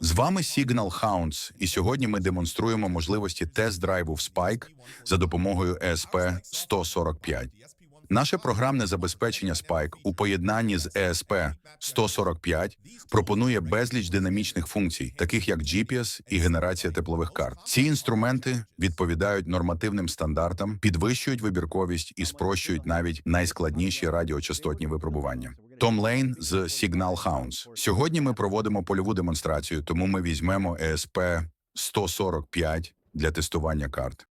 З вами Signal Hounds, і сьогодні ми демонструємо можливості тест-драйву в Spike за допомогою ESP 145. Наше програмне забезпечення Spike у поєднанні з ESP 145 пропонує безліч динамічних функцій, таких як GPS і генерація теплових карт. Ці інструменти відповідають нормативним стандартам, підвищують вибірковість і спрощують навіть найскладніші радіочастотні випробування. Том Лейн з Signal Hounds. Сьогодні ми проводимо польову демонстрацію, тому ми візьмемо ESP 145 для тестування карт.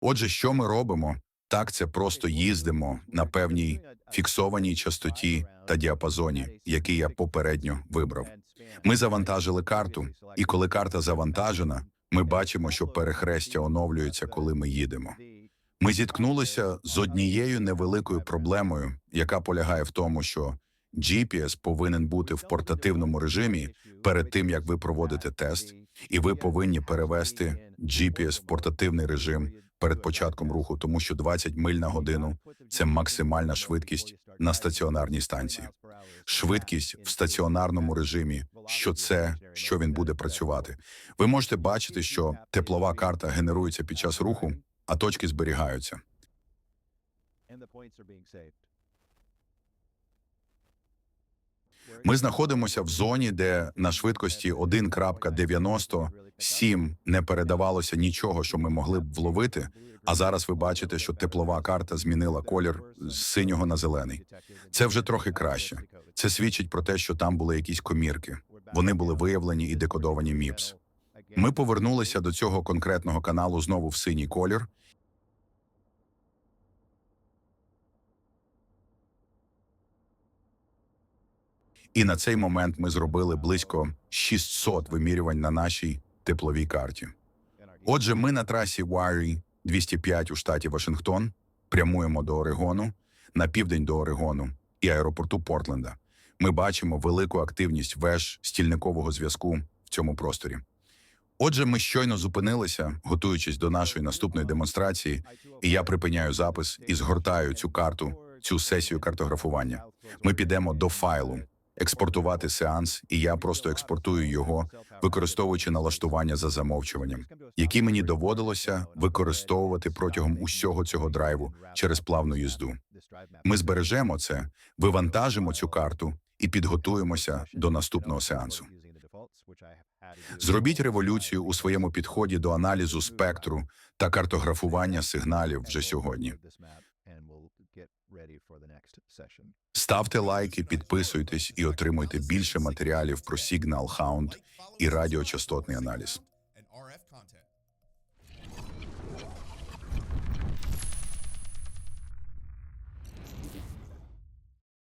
Отже, що ми робимо? Так, це просто їздимо на певній фіксованій частоті та діапазоні, який я попередньо вибрав. Ми завантажили карту, і коли карта завантажена, ми бачимо, що перехрестя оновлюється, коли ми їдемо. Ми зіткнулися з однією невеликою проблемою, яка полягає в тому, що GPS повинен бути в портативному режимі перед тим, як ви проводите тест, і ви повинні перевести GPS в портативний режим перед початком руху, тому що 20 миль на годину це максимальна швидкість на стаціонарній станції. Швидкість в стаціонарному режимі, що це, що він буде працювати. Ви можете бачити, що теплова карта генерується під час руху, а точки зберігаються. Ми знаходимося в зоні, де на швидкості 1.97 не передавалося нічого, що ми могли б вловити. А зараз ви бачите, що теплова карта змінила колір з синього на зелений. Це вже трохи краще. Це свідчить про те, що там були якісь комірки. Вони були виявлені і декодовані МІПС. Ми повернулися до цього конкретного каналу знову в синій колір. І на цей момент ми зробили близько 600 вимірювань на нашій тепловій карті. Отже, ми на трасі Вайрі 205 у штаті Вашингтон прямуємо до Орегону, на південь до Орегону і аеропорту Портленда. Ми бачимо велику активність веж стільникового зв'язку в цьому просторі. Отже, ми щойно зупинилися, готуючись до нашої наступної демонстрації, і я припиняю запис і згортаю цю карту, цю сесію картографування. Ми підемо до файлу, експортувати сеанс, і я просто експортую його, використовуючи налаштування за замовчуванням, які мені доводилося використовувати протягом усього цього драйву через плавну їзду. Ми збережемо це, вивантажимо цю карту і підготуємося до наступного сеансу. Зробіть революцію у своєму підході до аналізу спектру та картографування сигналів вже сьогодні. Ставте лайки, підписуйтесь і отримуйте більше матеріалів про Signal Hound і радіочастотний аналіз.